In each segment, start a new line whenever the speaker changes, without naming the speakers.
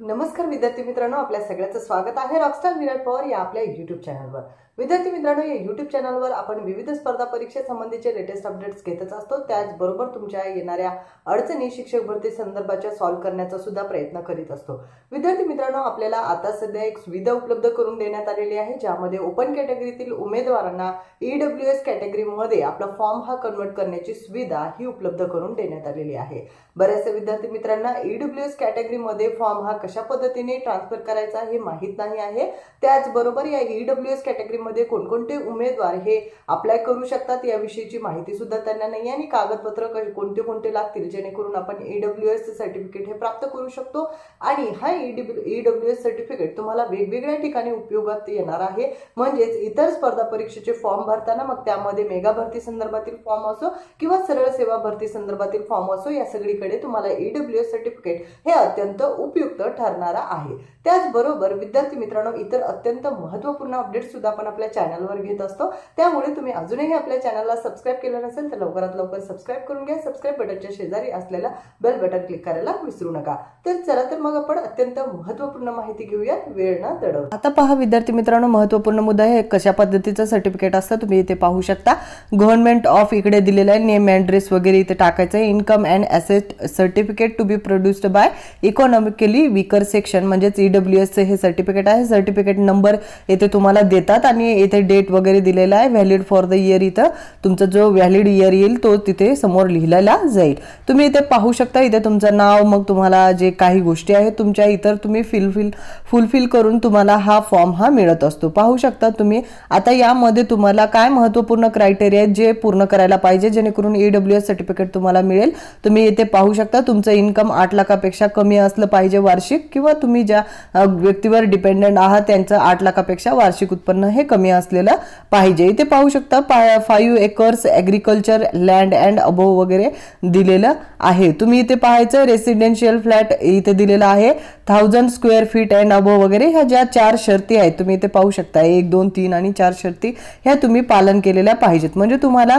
नमस्कार विद्यार्थी मित्रांनो आपल्या सगळ्याचं स्वागत आहे. रॉकस्टार विराट पवार या आपल्या युट्यूब चॅनलवर विद्यार्थी मित्रांनो या युट्यूब चॅनलवर आपण विविध स्पर्धा परीक्षेसंबंधीचे लेटेस्ट अपडेट्स घेतच असतो. त्याचबरोबर तुमच्या येणाऱ्या अडचणी शिक्षक भरती संदर्भाच्या सॉल्व्ह करण्याचा सुद्धा प्रयत्न करीत असतो. विद्यार्थी मित्रांनो आपल्याला आता सध्या एक सुविधा उपलब्ध करून देण्यात आलेली आहे ज्यामध्ये ओपन कॅटेगरीतील उमेदवारांना ईडब्ल्यू एस कॅटेगरीमध्ये आपला फॉर्म हा कन्वर्ट करण्याची सुविधा ही उपलब्ध करून देण्यात आलेली आहे. बऱ्याचशा विद्यार्थी मित्रांना ईडब्ल्यू एस कॅटेगरीमध्ये फॉर्म हा कशा पद्धतीने ट्रान्सफर करायचा हे माहीत नाही आहे. त्याचबरोबर या ईडब्ल्यू एस कॅटेगरीमध्ये कोणकोणते उमेदवार हे अप्लाय करू शकतात याविषयीची माहिती सुद्धा त्यांना नाही आणि कागदपत्र कोणते कोणते लागतील जेणेकरून आपण ईडब्ल्यू एस सर्टिफिकेट हे प्राप्त करू शकतो. आणि हा ईडब्ल्यू एस सर्टिफिकेट तुम्हाला वेगवेगळ्या ठिकाणी उपयोगात येणार आहे. म्हणजेच इतर स्पर्धा परीक्षेचे फॉर्म भरताना मग त्यामध्ये मेगा भरती संदर्भातील फॉर्म असो किंवा सरळ सेवा भरती संदर्भातील फॉर्म असो या सगळीकडे तुम्हाला ईडब्ल्यू एस सर्टिफिकेट हे अत्यंत उपयुक्त ठरणारा आहे. त्याचबरोबर विद्यार्थी मित्रांनो इतर अत्यंत महत्त्वपूर्ण अपडेट सुद्धा आपण आपल्या चॅनलवर घेत असतो. त्यामुळे तुम्ही अजूनही आपल्या चॅनलला सबस्क्राईब केलं नसेल तर लवकरात लवकर सबस्क्राईब करून घ्या. सबस्क्राईब बटनच्या शेजारी असलेला बेल बटन क्लिक करायला विसरू नका. तर चला तर मग आपण अत्यंत महत्त्वपूर्ण माहिती घेऊयात. वेळ न दडव आता पहा विद्यार्थी मित्रांनो महत्त्वपूर्ण मुद्दा हे कशा पद्धतीचं सर्टिफिकेट असतं तुम्ही इथे पाहू शकता. गव्हर्नमेंट ऑफ इकडे दिलेलं आहे. नेम ॲड्रेस वगैरे इथे टाकायचं आहे. Income and asset certificate to be produced by economically weaker section म्हणजेच ईडब्ल्यू एसचं हे सर्टिफिकेट आहे. सर्टिफिकेट नंबर येथे तुम्हाला देतात आणि इथे डेट वगैरे दिलेला आहे व्हॅलिड फॉर द इयर इथं. तुमचा जो व्हॅलिड इयर येईल तो तिथे समोर लिहिलेला जाईल. तुम्ही इथे पाहू शकता इथे तुमचं नाव मग तुम्हाला जे काही गोष्टी आहेत तुमच्या इतर तुम्ही फिलफिल फुलफिल करून तुम्हाला हा फॉर्म हा मिळत असतो. पाहू शकता तुम्ही. आता यामध्ये तुम्हाला काय महत्त्वपूर्ण क्रायटेरिया आहेत जे पूर्ण करायला पाहिजे जेणेकरून ई डब्ल्यू एस सर्टिफिकेट तुम्हाला मिळेल. तुम्ही इथे पाहू शकता तुमचं इन्कम आठ लाखापेक्षा कमी असलं पाहिजे वार्षिक किंवा तुम्ही ज्या व्यक्तीवर डिपेंडंट आहात त्यांचं आठ लाखापेक्षा वार्षिक उत्पन्न हे कमी असलेलं पाहिजे. इथे पाहू शकता five acres agriculture land and above वगैरे दिलेलं आहे. तुम्ही इथे पाहायचं रेसिडेन्शियल फ्लॅट इथे दिलेला आहे. Thousand square feet and above वगैरे ह्या ज्या चार शर्ती आहेत तुम्ही इथे पाहू शकता. एक दोन तीन आणि चार शर्ती ह्या तुम्ही पालन केलेल्या पाहिजेत. म्हणजे तुम्हाला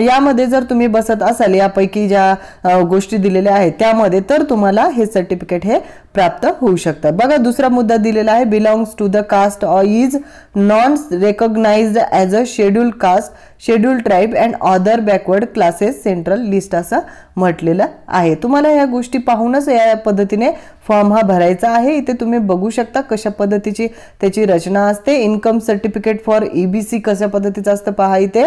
यामध्ये जर तुम्ही बसत असाल यापैकी ज्या गोष्टी दिलेल्या आहेत त्यामध्ये तर तुम्हाला हे सर्टिफिकेट हे प्राप्त होऊ शकतं. बघा दुसरा मुद्दा दिलेला आहे belongs to the caste or is non recognised as a schedule caste schedule tribe and other backward classes central list असं म्हटलेलं आहे. तुम्हाला या गोष्टी पाहूनच या पद्धतीने फॉर्म हा भरायचा आहे. इथे तुम्ही बघू शकता कशा पद्धतीची त्याची रचना असते. Income certificate for E B C कशा पद्धतीचं असतं पहा इथे.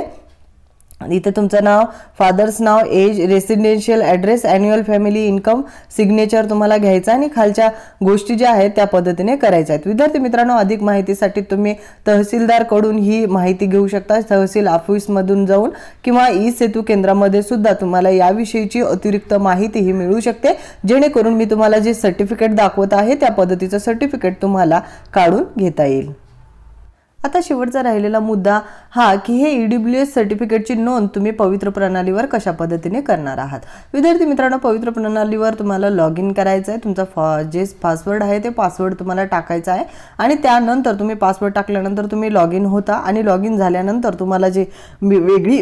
इथे तुमचं नाव फादर्स नाव age residential address annual family income signature तुम्हाला घ्यायचं आणि खालच्या गोष्टी ज्या आहेत त्या पद्धतीने करायच्या आहेत. विद्यार्थी मित्रांनो अधिक माहितीसाठी तुम्ही तहसीलदारकडून ही माहिती घेऊ शकता. तहसील ऑफिसमधून जाऊन किंवा ई सेतू केंद्रामध्ये सुद्धा तुम्हाला याविषयीची अतिरिक्त माहिती ही मिळू शकते. जेणेकरून मी तुम्हाला जे सर्टिफिकेट दाखवत आहे त्या पद्धतीचं सर्टिफिकेट तुम्हाला काढून घेता येईल. आता शेवटचा राहिलेला मुद्दा हा की हे ईडब्ल्यू एस सर्टिफिकेटची नोंद तुम्ही पवित्र प्रणालीवर कशा पद्धतीने करणार आहात? विद्यार्थी मित्रांनो पवित्र प्रणालीवर तुम्हाला लॉग इन करायचं आहे तुमचा फॉ जे पासवर्ड आहे ते पासवर्ड तुम्हाला टाकायचा आहे. आणि त्यानंतर तुम्ही पासवर्ड टाकल्यानंतर तुम्ही लॉग इन होता. आणि लॉग इन झाल्यानंतर तुम्हाला जे वेगळी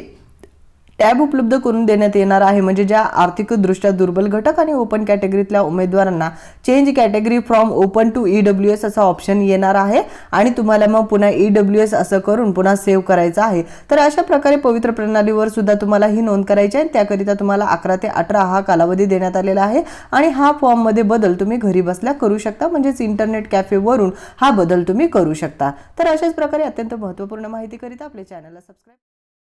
टॅब उपलब्ध करून देण्यात येणार आहे. म्हणजे ज्या आर्थिकदृष्ट्या दुर्बल घटक आणि ओपन कॅटेगरीतल्या उमेदवारांना change category from open to E W S असा ऑप्शन येणार आहे. आणि तुम्हाला मग पुन्हा ई डब्ल्यू एस असं करून पुन्हा सेव्ह करायचं आहे. तर अशा प्रकारे पवित्र प्रणालीवर सुद्धा तुम्हाला ही नोंद करायची आहे. त्याकरिता तुम्हाला अकरा ते अठरा हा कालावधी देण्यात आलेला आहे. आणि हा फॉर्ममध्ये बदल तुम्ही घरी बसल्या करू शकता. म्हणजेच इंटरनेट कॅफेवरून हा बदल तुम्ही करू शकता. तर अशाच प्रकारे अत्यंत महत्त्वपूर्ण माहिती आपले आपल्या चॅनलला सबस्क्राईब